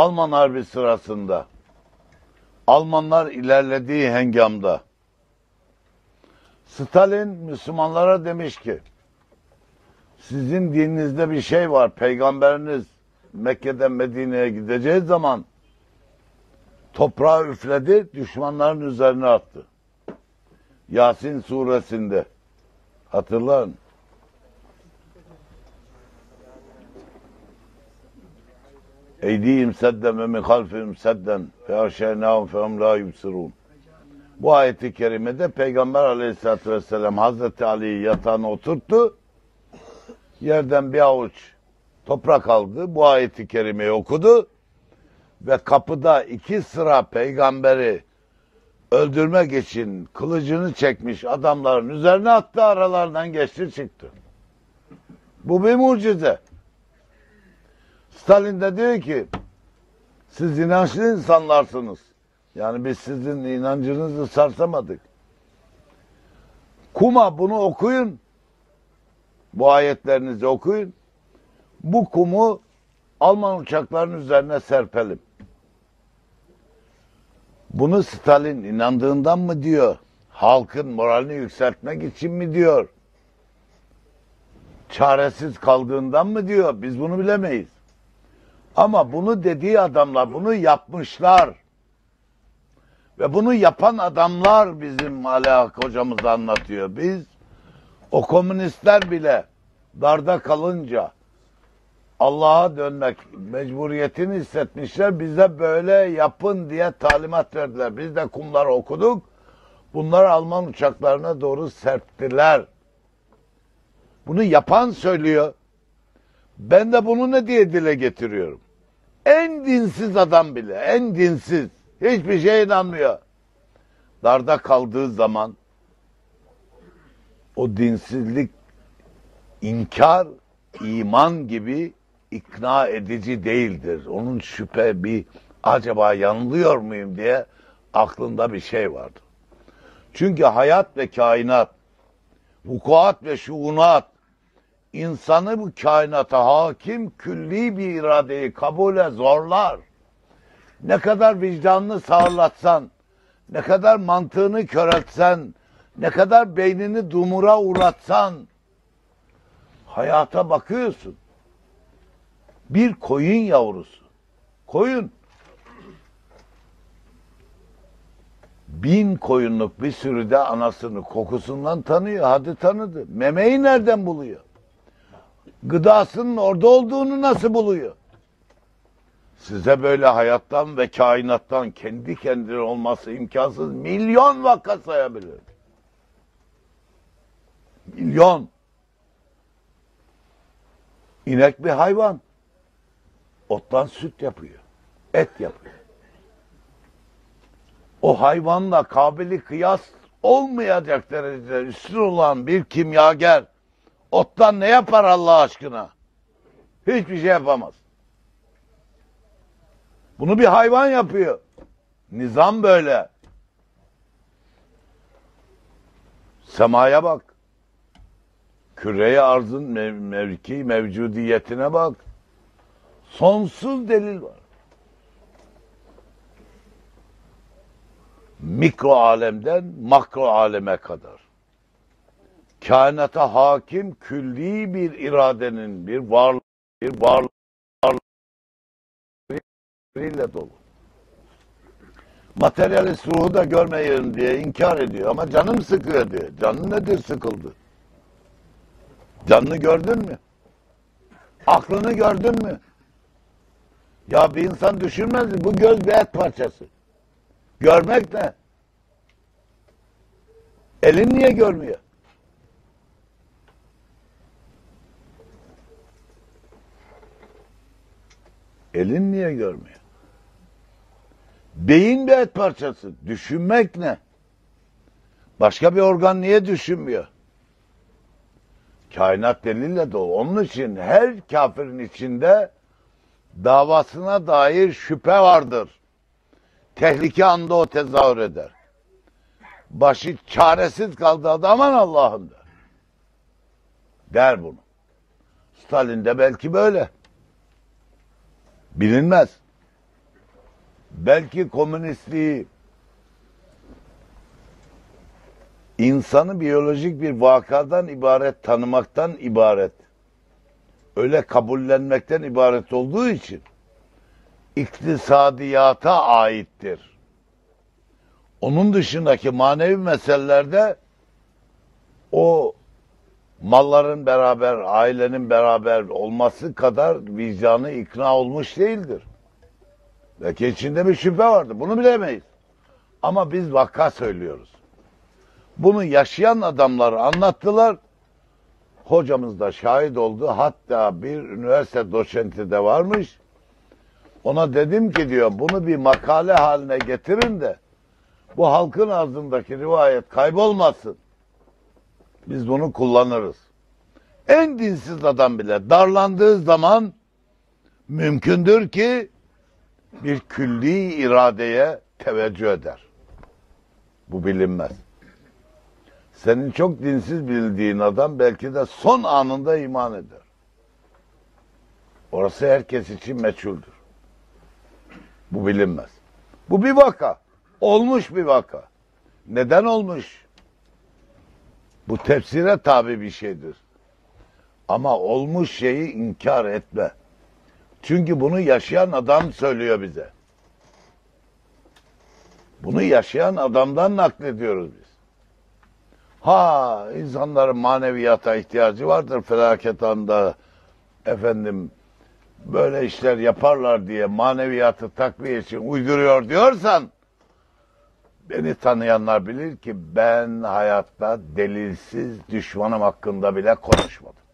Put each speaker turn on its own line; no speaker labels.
Alman Harbi sırasında Almanlar ilerlediği hengamda Stalin Müslümanlara demiş ki sizin dininizde bir şey var. Peygamberiniz Mekke'den Medine'ye gideceği zaman toprağı üfledi, düşmanların üzerine attı. Yasin suresinde. Hatırlayın. Eydihim sedden ve min halfihim sedden fe aşeynâhum fe la yubsirûn. Bu ayeti kerimede Peygamber aleyhissalatü vesselam Hazreti Ali'yi yatağına oturttu. Yerden bir avuç toprak aldı. Bu ayeti kerimeyi okudu. Ve kapıda iki sıra peygamberi öldürmek için kılıcını çekmiş adamların üzerine attı aralarından geçti çıktı. Bu bir mucize. Stalin de diyor ki siz inançlı insanlarsınız. Yani biz sizin inancınızı sarsamadık. Kuma bunu okuyun. Bu ayetlerinizi okuyun. Bu kumu Alman uçaklarının üzerine serpelim. Bunu Stalin inandığından mı diyor? Halkın moralini yükseltmek için mi diyor? Çaresiz kaldığından mı diyor? Biz bunu bilemeyiz. Ama bunu dediği adamlar bunu yapmışlar. Ve bunu yapan adamlar bizim Ala hocamız anlatıyor. Biz o komünistler bile darda kalınca Allah'a dönmek mecburiyetini hissetmişler. Bize böyle yapın diye talimat verdiler. Biz de kumları okuduk. Bunlar Alman uçaklarına doğru serptiler. Bunu yapan söylüyor. Ben de bunu ne diye dile getiriyorum? En dinsiz adam bile, en dinsiz, hiçbir şeye inanmıyor. Darda kaldığı zaman o dinsizlik inkar, iman gibi ikna edici değildir. Onun şüphe bir acaba yanılıyor muyum diye aklında bir şey vardır. Çünkü hayat ve kainat, vukuat ve şuunat insanı bu kainata hakim külli bir iradeyi kabule zorlar. Ne kadar vicdanını sağlatsan, ne kadar mantığını köreltsen, ne kadar beynini dumura uğratsan, hayata bakıyorsun. Bir koyun yavrusu. Koyun. Bin koyunluk bir sürüde anasını kokusundan tanıyor. Hadi tanıdı. Memeyi nereden buluyor? Gıdasının orada olduğunu nasıl buluyor? Size böyle hayattan ve kainattan kendi kendine olması imkansız milyon vaka sayabilir. Milyon. İnek bir hayvan. Ottan süt yapıyor. Et yapıyor. O hayvanla kabili kıyas olmayacak derecede üstün olan bir kimyager ottan ne yapar Allah aşkına? Hiçbir şey yapamaz. Bunu bir hayvan yapıyor. Nizam böyle. Semaya bak. Küreye arzın mev mevki mevcudiyetine bak. Sonsuz delil var. Mikro alemden makro aleme kadar. Kainata hakim külli bir iradenin bir varlık bir varlık ile dolu. Materyalist ruhu da görmeyin diye inkar ediyor ama canım sıkıyor diyor. Canın nedir sıkıldı? Canını gördün mü? Aklını gördün mü? Ya bir insan düşünmez mi? Bu göz bir et parçası. Görmek ne? Elin niye görmüyor? Elin niye görmüyor? Beyin bir et parçası. Düşünmek ne? Başka bir organ niye düşünmüyor? Kainat delille dolu. Onun için her kafirin içinde davasına dair şüphe vardır. Tehlike anda o tezahür eder. Başı çaresiz kaldı adamın Allah'ım der. Der bunu. Stalin de belki böyle. Bilinmez. belki komünistliği insanı biyolojik bir vakadan ibaret tanımaktan ibaret öyle kabullenmekten ibaret olduğu için iktisadiyata aittir. Onun dışındaki manevi meselelerde o malların beraber, ailenin beraber olması kadar vicdanı ikna olmuş değildir. Belki içinde bir şüphe vardı. Bunu bilemeyiz. Ama biz vaka söylüyoruz. Bunu yaşayan adamlar anlattılar. Hocamız da şahit oldu. Hatta bir üniversite doçenti de varmış. Ona dedim ki diyor bunu bir makale haline getirin de bu halkın ağzındaki rivayet kaybolmasın. Biz bunu kullanırız. En dinsiz adam bile darlandığı zaman mümkündür ki bir külli iradeye teveccüh eder. Bu bilinmez. Senin çok dinsiz bildiğin adam belki de son anında iman eder. Orası herkes için meçhuldür. Bu bilinmez. Bu bir vaka. Olmuş bir vaka. Neden olmuş? Bu tefsire tabi bir şeydir. Ama olmuş şeyi inkar etme. Çünkü bunu yaşayan adam söylüyor bize. Bunu yaşayan adamdan naklediyoruz biz. Ha insanların maneviyata ihtiyacı vardır felaket anda efendim böyle işler yaparlar diye maneviyatı takviye için uyduruyor diyorsan beni tanıyanlar bilir ki ben hayatta delilsiz düşmanım hakkında bile konuşmadım.